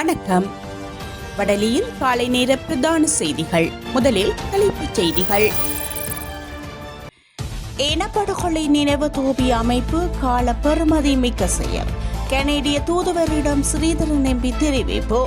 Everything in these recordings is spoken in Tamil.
வணக்கம். வடலியில் காலை நேர பிரதான செய்திகள். முதலில் தலைப்புச் செய்திகள். இனப்படுகொலை நினைவு தூபி அமைப்பு கால பெறுமதி மிக்க செயல். கனேடிய தூதுவரிடம் ஸ்ரீதரன் எம்பி தெரிவிப்பு.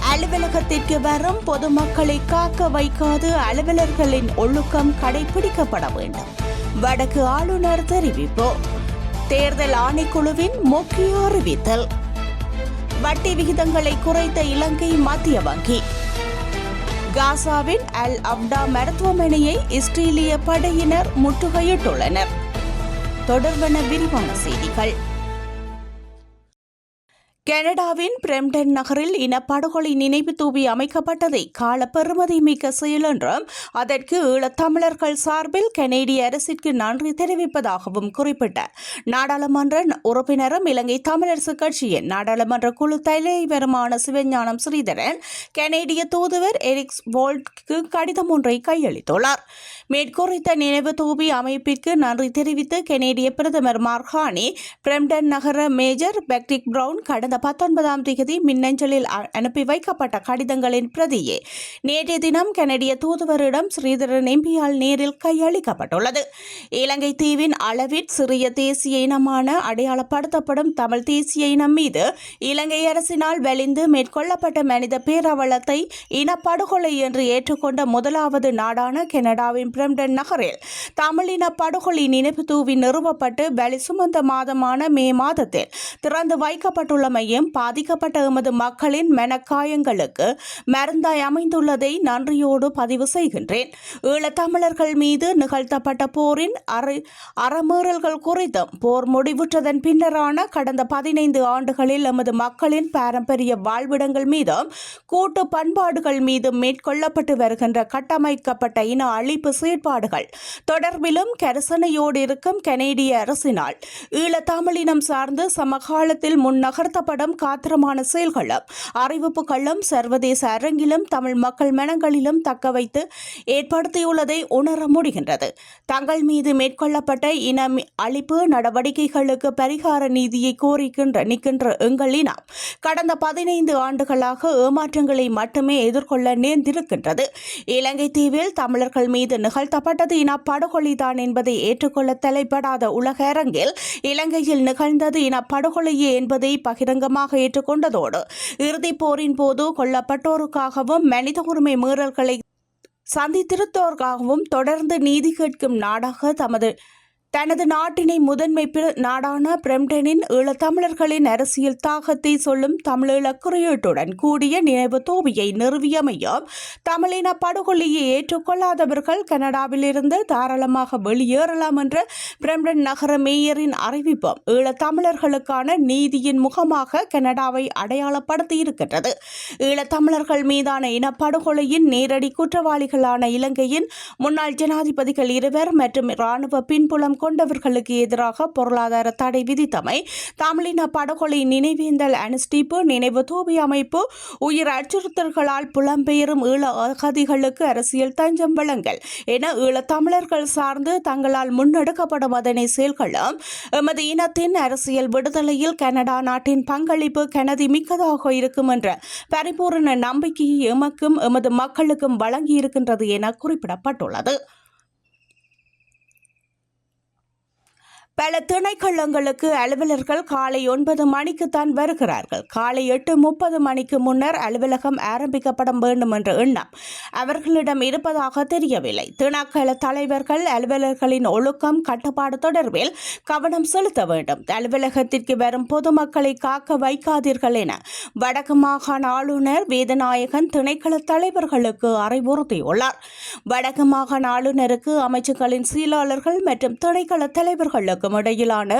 அலுவலகத்திற்கு வரும் பொதுமக்களை காக்க வைக்காது அலுவலர்களின் ஒழுக்கம் கடைபிடிக்கப்பட வேண்டும். வடக்கு ஆளுநர் தெரிவிப்பு. தேர்தல் ஆணைக்குழுவின் முக்கிய அறிவித்தல். வட்டி விகிதங்களை குறைத்த இலங்கை மத்திய வங்கி. காசாவின் அல் அப்டா மருத்துவமனையை இஸ்ரேலிய படையினர் முற்றுகையிட்டுள்ளனர். தொடர்பான விரிவான செய்திகள். கனடாவின் பிரெம்டன் நகரில் இனப்படுகொலை நினைவு தூவி அமைக்கப்பட்டதை கால பெருமதி மிக்க செயல் என்றும் அதற்கு ஈழத்தமிழர்கள் சார்பில் கனேடிய அரசிற்கு நன்றி தெரிவிப்பதாகவும் குறிப்பிட்டார். நாடாளுமன்ற உறுப்பினரும் இலங்கை தமிழரசு கட்சியின் நாடாளுமன்ற குழு தலைவருமான சிவஞானம் ஸ்ரீதரன் கனேடிய தூதுவர் எரிக்ஸ் வோல்ட்க்கு கடிதம் ஒன்றை கையளித்துள்ளார். மேற்குறித்த நினைவு தூவி அமைப்பிற்கு நன்றி தெரிவித்து கனேடிய பிரதமர் மார்கானி பிரெம்டன் நகர மேஜர் பெக்டிக் பிரவுன் கடந்த பத்தொன்பதாம் தேதி மின்னஞ்சலில் அனுப்பி வைக்கப்பட்ட கடிதங்களின் பிரதியே. நேற்றைய தினம் கனடிய தூதுவரிடம் ஸ்ரீதரன் எம்பியால் நேரில் கையளிக்கப்பட்டுள்ளது. இலங்கை தீவின் அளவில் சிறிய தேசிய இனமான அடையாளப்படுத்தப்படும் தமிழ் தேசிய இனம் மீது இலங்கை அரசினால் வெளிந்து மேற்கொள்ளப்பட்ட மனித பேரவலத்தை இனப்படுகொலை என்று ஏற்றுக்கொண்ட முதலாவது நாடான கனடாவின் பிரம்டன் நகரில் தமிழின படுகொலை நினைவு தூவி நிறுவப்பட்டு பலி சுமந்த மாதமான மே மாதத்தில் திறந்து வைக்கப்பட்டுள்ளமை மையம் பாதிக்கப்பட்ட எமது மக்களின் மெனக்காயங்களுக்கு மருந்தாய் அமைந்துள்ளதை நன்றியோடு பதிவு செய்கின்றேன். ஈழத்தமிழர்கள் மீது நிகழ்த்தப்பட்ட போரின் அறை அறமீறல்கள் குறித்தும் போர் முடிவுற்றதன் பின்னரான கடந்த பதினைந்து ஆண்டுகளில் எமது மக்களின் பாரம்பரிய வாழ்விடங்கள் மீதும் கூட்டு பண்பாடுகள் மீதும் மேற்கொள்ளப்பட்டு வருகின்ற கட்டமைக்கப்பட்ட இன அழிப்பு செயற்பாடுகள் தொடர்பிலும் கரிசனையோடு இருக்கும் கனேடிய அரசினால் ஈழத்தமிழினம் சார்ந்து சமகாலத்தில் முன்னகர்த்தப்படும் காத்திரமான செயல்களும். அறிவிப்புகளும் சர்வதேச அரங்கிலும் தமிழ் மக்கள் மனங்களிலும் தக்க வைத்து ஏற்படுத்தியுள்ளதை உணர முடிகின்றது. தங்கள் மீது மேற்கொள்ளப்பட்ட இன அழிப்பு நடவடிக்கைகளுக்கு பரிகார நீதியை கோரிக்கின்ற நிற்கின்ற எங்கள் இனம் கடந்த பதினைந்து ஆண்டுகளாக ஏமாற்றங்களை மட்டுமே எதிர்கொள்ள நேர்ந்திருக்கின்றது. இலங்கை தீவில் தமிழர்கள் மீது நிகழ்த்தப்பட்டது இனப்படுகொலைதான் என்பதை ஏற்றுக்கொள்ள தலைப்படாத உலக அரங்கில் இலங்கையில் நிகழ்ந்தது இனப்படுகொலையே என்பதை பகிரங்கமாக ஏற்றுக்கொண்டதோடு இறுதிப் போரின் போது கொல்லப்பட்டோருக்காகவும் மனித உரிமை மீறல்களை சந்தித்திருத்தோருக்காகவும் தொடர்ந்து நீதி கேட்கும் நாடாக தமது தனது நாட்டினை முதன்மை நாடான பிரம்டனின் ஈழத்தமிழர்களின் அரசியல் தாகத்தை சொல்லும் தமிழீழ குறியீட்டுடன் கூடிய நினைவு தோவியை நிறுவியமையும் தமிழின படுகொலையை ஏற்றுக்கொள்ளாதவர்கள் கனடாவிலிருந்து தாராளமாக வெளியேறலாம் என்ற பிரம்டன் நகர மேயரின் அறிவிப்பும் ஈழத்தமிழர்களுக்கான நீதியின் முகமாக கனடாவை அடையாளப்படுத்தி இருக்கின்றது ஈழத்தமிழர்கள் மீதான இனப்படுகொலையின் நேரடி குற்றவாளிகளான இலங்கையின் முன்னாள் ஜனாதிபதிகள் இருவர் மற்றும் இராணுவ பின்புலம் கொண்டவர்களுக்கு எதிராக பொருளாதார தடை விதித்தமை தமிழின படுகொலை நினைவேந்தல் அனுஷ்டிப்பு நினைவு தூபி அமைப்பு உயிர் அச்சுறுத்தல்களால் புலம்பெயரும் ஈழ அகதிகளுக்கு அரசியல் தஞ்சம் வழங்கல் என ஈழ தமிழர்கள் சார்ந்து தங்களால் முன்னெடுக்கப்படும் அதனை செயல்களும் எமது இனத்தின் அரசியல் விடுதலையில் கனடா நாட்டின் பங்களிப்பு கனதி மிக்கதாக இருக்கும் என்ற பரிபூரண நம்பிக்கையை எமக்கும் எமது மக்களுக்கும் வழங்கியிருக்கின்றது என குறிப்பிடப்பட்டுள்ளது. பல திணைக்களங்களுக்கு அலுவலர்கள் காலை ஒன்பது மணிக்குத்தான் வருகிறார்கள். காலை எட்டு முப்பது மணிக்கு முன்னர் அலுவலகம் ஆரம்பிக்கப்பட வேண்டும் என்ற எண்ணம். அவர்களிடம் இருப்பதாக தெரியவில்லை. திணைக்கள தலைவர்கள் அலுவலர்களின் ஒழுக்கம் கட்டுப்பாடு தொடர்பில் கவனம் செலுத்த வேண்டும். அலுவலகத்திற்கு வரும் பொதுமக்களை காக்க வைக்காதீர்கள் என வடக்கு மாகாண ஆளுநர் வேதநாயகன் திணைக்கள தலைவர்களுக்கு அறிவுறுத்தியுள்ளார். வடக்கு மாகாண ஆளுநருக்கு அமைச்சுக்களின் செயலாளர்கள் மற்றும் திணைக்கள தலைவர்களுக்கும் இடையிலான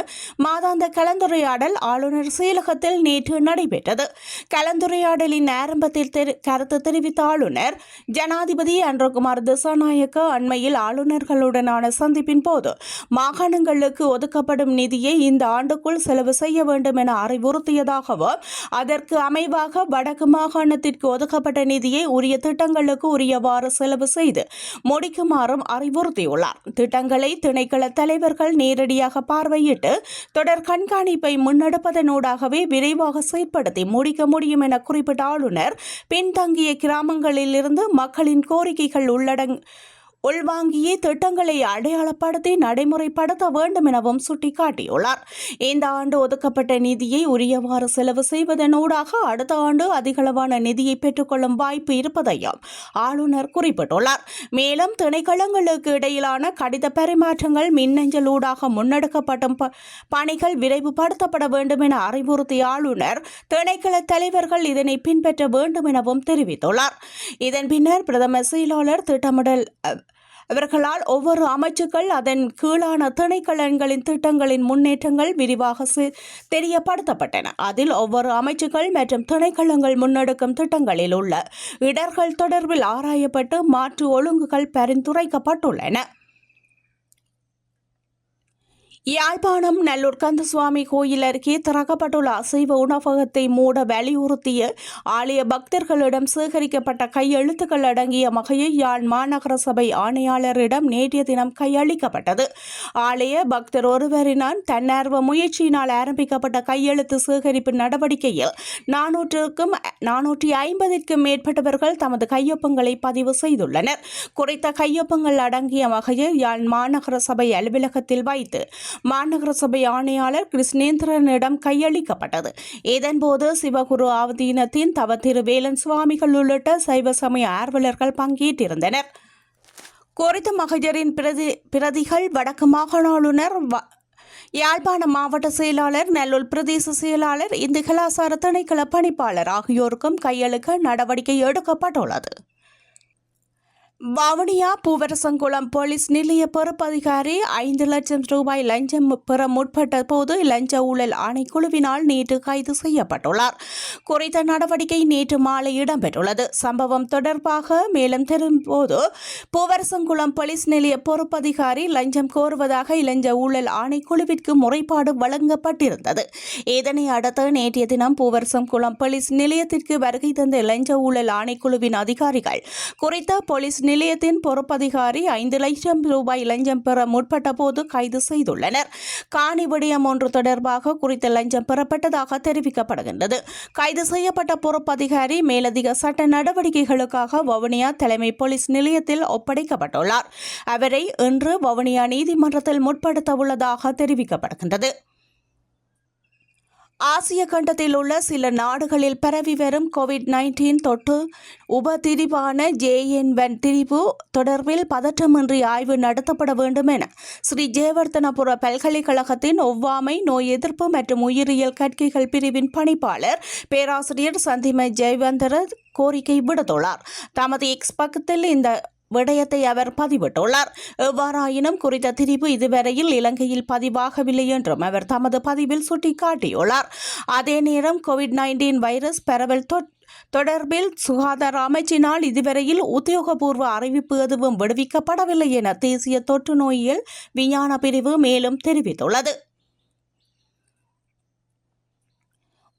மாதாந்த கலந்துரையாடல் ஆளுநர் செயலகத்தில் நேற்று நடைபெற்றது. கலந்துரையாடலின் ஆரம்பத்தில் கருத்து தெரிவித்த ஆளுநர் ஜனாதிபதி அன்றகுமார் திசாநாயக்க அண்மையில் ஆளுநர்களுடனான சந்திப்பின் போது மாகாணங்களுக்கு ஒதுக்கப்படும் நிதியை இந்த ஆண்டுக்குள் செலவு செய்ய வேண்டும் என அறிவுறுத்தியதாகவும் அதற்கு அமைவாக வடக்கு மாகாணத்திற்கு ஒதுக்கப்பட்ட நிதியை உரிய திட்டங்களுக்கு உரியவாறு செலவு செய்து முடிக்குமாறும் அறிவுறுத்தியுள்ளார். திட்டங்களை திணைக்கள தலைவர்கள் நேரடியாக நேரடியாக பார்வையிட்டு தொடர் கண்காணிப்பை முன்னெடுப்பதனூடாகவே விரைவாக செயற்படுத்தி முடிக்க முடியும் என குறிப்பிட்ட ஆளுநர் பின்தங்கிய கிராமங்களில் இருந்து மக்களின் கோரிக்கைகள் உள்ளடங் உள்வாங்கிய திட்டங்களை அடையாளப்படுத்தி நடைமுறைப்படுத்த வேண்டும் எனவும் சுட்டிக்காட்டியுள்ளார். இந்த ஆண்டு ஒதுக்கப்பட்ட நிதியை உரியவாறு செலவு செய்வதனூடாக அடுத்த ஆண்டு அதிகளவான நிதியை பெற்றுக்கொள்ளும் வாய்ப்பு இருப்பதையும் ஆளுநர் குறிப்பிட்டுள்ளார். மேலும் திணைக்களங்களுக்கு இடையிலான கடித பரிமாற்றங்கள் மின்னஞ்சல் ஊடாக முன்னெடுக்கப்படும் ப- பணிகள் விரைவுபடுத்தப்பட வேண்டும் என அறிவுறுத்திய ஆளுநர் திணைக்கள தலைவர்கள் இதனை பின்பற்ற வேண்டும் எனவும் தெரிவித்துள்ளார். இதன் பின்னர் பிரதமர் செயலாளர் திட்டமிடல் இவர்களால் ஒவ்வொரு அமைச்சுக்கள் அதன் கீழான திணைக்களங்களின் திட்டங்களின் முன்னேற்றங்கள் விரிவாக தெரியப்படுத்தப்பட்டன. அதில் ஒவ்வொரு அமைச்சுக்கள் மற்றும் திணைக்களங்கள் முன்னெடுக்கும் திட்டங்களில் உள்ள இடர்கள் தொடர்பில் ஆராயப்பட்டு மாற்று ஒழுங்குகள் பரிந்துரைக்கப்பட்டுள்ளன. யாழ்ப்பாணம் நல்லூர் கந்தசுவாமி கோயில் அருகே திறக்கப்பட்டுள்ள அசைவ உணவகத்தை மூட வலியுறுத்திய ஆலய பக்தர்களிடம் சேகரிக்கப்பட்ட கையெழுத்துக்கள் அடங்கிய மகையை யாழ் மாநகர சபை ஆணையாளரிடம் நேற்றைய தினம் கையளிக்கப்பட்டது. ஆலய பக்தர் ஒருவரினால் தன்னார்வ முயற்சியினால் ஆரம்பிக்கப்பட்ட கையெழுத்து சேகரிப்பு நடவடிக்கையில் நானூற்றுக்கும் நானூற்றி ஐம்பதிற்கும் மேற்பட்டவர்கள் தமது கையொப்பங்களை பதிவு செய்துள்ளனர். குறித்த கையொப்பங்கள் அடங்கிய வகையில் யாழ் மாநகர சபை அலுவலகத்தில் வைத்து மாநகர சபை ஆணையாளர் கிருஷ்ணேந்திரனிடம் கையளிக்கப்பட்டது. இதன்போது சிவகுரு ஆவதீனத்தின் தவ திருவேலன் சுவாமிகள் உள்ளிட்ட சைவ சமய ஆர்வலர்கள் பங்கேற்றிருந்தனர். குறித்த மகஜரின் பிரதி பிரதிகள் வடக்கு மாகாண ஆளுநர் வ- மாவட்ட செயலாளர் நல்லூர் பிரதேச செயலாளர் இந்து கலாசார திணைக்கள பணிப்பாளர் ஆகியோருக்கும் கையளிக்க நடவடிக்கை எடுக்கப்பட்டுள்ளது. வவுனியா பூவரசங்குளம் போலீஸ் நிலைய பொறுப்பதிகாரி ஐந்து லட்சம் ரூபாய் லஞ்சம் பெற முற்பட்ட போது லஞ்ச ஊழல் ஆணைக்குழுவினால் நேற்று கைது செய்யப்பட்டுள்ளார். குறித்த நடவடிக்கை நேற்று மாலை இடம்பெற்றுள்ளது. சம்பவம் தொடர்பாக மேலும் தெரியும்போது பூவரசங்குளம் போலீஸ் நிலைய பொறுப்பதிகாரி லஞ்சம் கோருவதாக இளஞ்ச ஊழல் ஆணைக்குழுவிற்கு முறைப்பாடு வழங்கப்பட்டிருந்தது. இதனை அடுத்து நேற்றைய தினம் பூவரசங்குளம் போலீஸ் நிலையத்திற்கு வருகை தந்த லஞ்ச ஊழல் ஆணைக்குழுவின் அதிகாரிகள் குறித்த போலீஸ் நிலையத்தின் பொறுப்பதிகாரி ஐந்து லட்சம் ரூபாய் லஞ்சம் பெற முற்பட்ட போது கைது செய்துள்ளனர். காணி விடயம் ஒன்று தொடர்பாக குறித்த லஞ்சம் பெறப்பட்டதாக தெரிவிக்கப்படுகின்றது. கைது செய்யப்பட்ட பொறுப்பதிகாரி மேலதிக சட்ட நடவடிக்கைகளுக்காக வவுனியா தலைமை போலீஸ் நிலையத்தில் ஒப்படைக்கப்பட்டுள்ளார். அவரை இன்று வவுனியா நீதிமன்றத்தில் முற்படுத்த உள்ளதாக தெரிவிக்கப்படுகின்றது. ஆசிய கண்டத்தில் உள்ள சில நாடுகளில் பரவி வரும் கோவிட் நைன்டீன் தொற்று உபதிரிவான ஜேஎன் வன் திரிவு தொடர்பில் பதற்றமின்றி ஆய்வு நடத்தப்பட வேண்டும் என ஸ்ரீ ஜெயவர்தனபுர பல்கலைக்கழகத்தின் ஒவ்வாமை நோய் எதிர்ப்பு மற்றும் உயிரியல் கற்கைகள் பிரிவின் பணிப்பாளர் பேராசிரியர் சந்திம ஜெயவந்தர கோரிக்கை விடுத்துள்ளார். தமது எக்ஸ் பக்கத்தில் இந்த விடயத்தை அவர் பதிவிட்டுள்ளார். எவ்வாறாயினும் குறித்த திரிவு இதுவரையில் இலங்கையில் பதிவாகவில்லை என்றும் அவர் தமது பதிவில் சுட்டிக்காட்டியுள்ளார். அதே நேரம் கோவிட் நைன்டீன் வைரஸ் பரவல் தொடர்பில் சுகாதார அமைச்சினால் இதுவரையில் உத்தியோகபூர்வ அறிவிப்பு எதுவும் விடுவிக்கப்படவில்லை என தேசிய தொற்று நோயியல் விஞ்ஞான பிரிவு மேலும் தெரிவித்துள்ளது.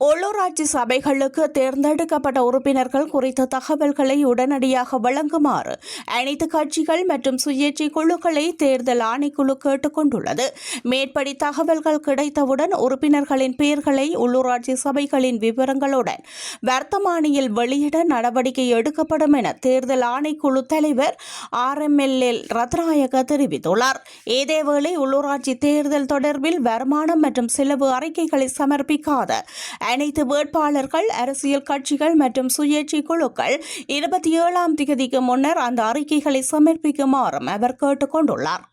உள்ளூராட்சி சபைகளுக்கு தேர்ந்தெடுக்கப்பட்ட உறுப்பினர்கள் குறித்த தகவல்களை உடனடியாக வழங்குமாறு அனைத்து கட்சிகள் மற்றும் சுயேட்சை குழுக்களை தேர்தல் ஆணைக்குழு கேட்டுக்கொண்டுள்ளது. மேற்படி தகவல்கள் கிடைத்தவுடன் உறுப்பினர்களின் பெயர்களை உள்ளூராட்சி சபைகளின் விவரங்களுடன் வர்த்தமானியில் வெளியிட நடவடிக்கை எடுக்கப்படும் என தேர்தல் ஆணைக்குழு தலைவர் R M L L Ratnayake தெரிவித்துள்ளார். இதேவேளை உள்ளூராட்சி தேர்தல் தொடர்பில் வருமானம் மற்றும் செலவு அறிக்கைகளை சமர்ப்பிக்காத அனைத்து வேட்பாளர்கள் அரசியல் கட்சிகள் மற்றும் சுயேட்சை குழுக்கள் இருபத்தி ஏழாம் தேதிக்கு முன்னர் அந்த அறிக்கைகளை சமர்ப்பிக்குமாறும் அவர் கேட்டுக்கொண்டுள்ளார்.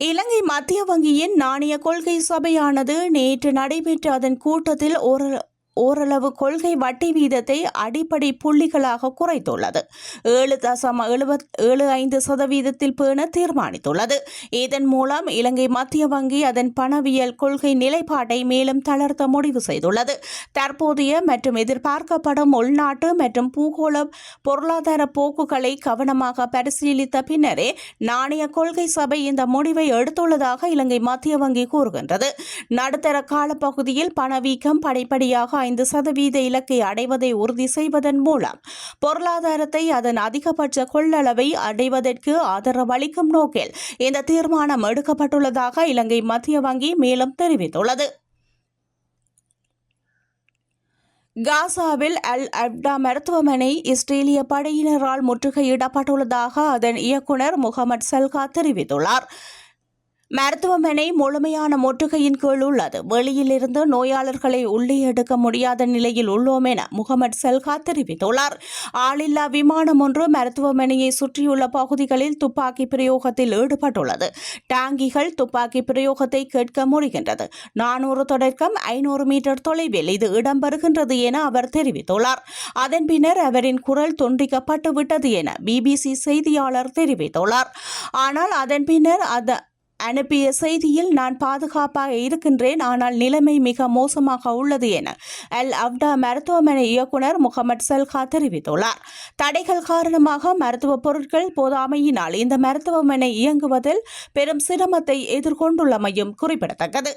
இலங்கை மத்திய வங்கியின் நாணய கொள்கை சபையானது நேற்று நடைபெற்ற அதன் கூட்டத்தில் ஒரு ஓரளவு கொள்கை வட்டி வீதத்தை அடிப்படை புள்ளிகளாக குறைத்துள்ளது. ஏழு தசம எழுபத் ஏழு ஐந்து சதவீதத்தில் பேண தீர்மானித்துள்ளது. இதன் மூலம் இலங்கை மத்திய வங்கி அதன் பணவியல் கொள்கை நிலைப்பாட்டை மேலும் தளர்த்த முடிவு செய்துள்ளது. தற்போதைய மற்றும் எதிர்பார்க்கப்படும் உள்நாட்டு மற்றும் பூகோள பொருளாதார போக்குகளை கவனமாக பரிசீலித்த பின்னரே நாணய கொள்கை சபை இந்த முடிவை எடுத்துள்ளதாக இலங்கை மத்திய வங்கி கூறுகின்றது. நடுத்தர காலப்பகுதியில் பணவீக்கம் படிப்படியாக ஐந்து சதவீத இலக்கை அடைவதை உறுதி செய்வதன் மூலம் பொருளாதாரத்தை அதன் அதிகபட்ச கொள்ளளவை அடைவதற்கு ஆதரவளிக்கும் நோக்கில் இந்த தீர்மானம் எடுக்கப்பட்டுள்ளதாக இலங்கை மத்திய வங்கி மேலும் தெரிவித்துள்ளது. காசாவில் அல் அப்டா மருத்துவமனை இஸ்ரேலிய படையினரால் முற்றுகையிடப்பட்டுள்ளதாக அதன் இயக்குனர் முகமது சல்கா தெரிவித்துள்ளார். மருத்துவமனை முழுமையான முற்றுகையின் கீழ் உள்ளது. வெளியிலிருந்து நோயாளர்களை உள்ளே எடுக்க முடியாத நிலையில் உள்ளோம் என முகமது சல்கா தெரிவித்துள்ளார். ஆளில்லா விமானம் ஒன்று மருத்துவமனையை சுற்றியுள்ள பகுதிகளில் துப்பாக்கி பிரயோகத்தில் ஈடுபட்டுள்ளது. டாங்கிகள் துப்பாக்கி பிரயோகத்தை கேட்க முடிகின்றது. நானூறு தொடக்கம் ஐநூறு மீட்டர் தொலைவில் இது இடம்பெறுகின்றது என அவர் தெரிவித்துள்ளார். அதன் பின்னர் அவரின் குரல் துண்டிக்கப்பட்டு விட்டது என பிபிசி செய்தியாளர் தெரிவித்துள்ளார். ஆனால் அதன் பின்னர் அது அனுப்பிய செய்தியில் நான் பாதுகாப்பாக இருக்கின்றேன் ஆனால் நிலைமை மிக மோசமாக உள்ளது என அல் அப்டா மருத்துவமனை இயக்குனர் முகமது சல்கா தெரிவித்துள்ளார். தடைகள் காரணமாக மருத்துவ பொருட்கள் போதாமையினால் இந்த மருத்துவமனை இயங்குவதில் பெரும் சிரமத்தை எதிர்கொண்டுள்ளமையும் குறிப்பிடத்தக்கது.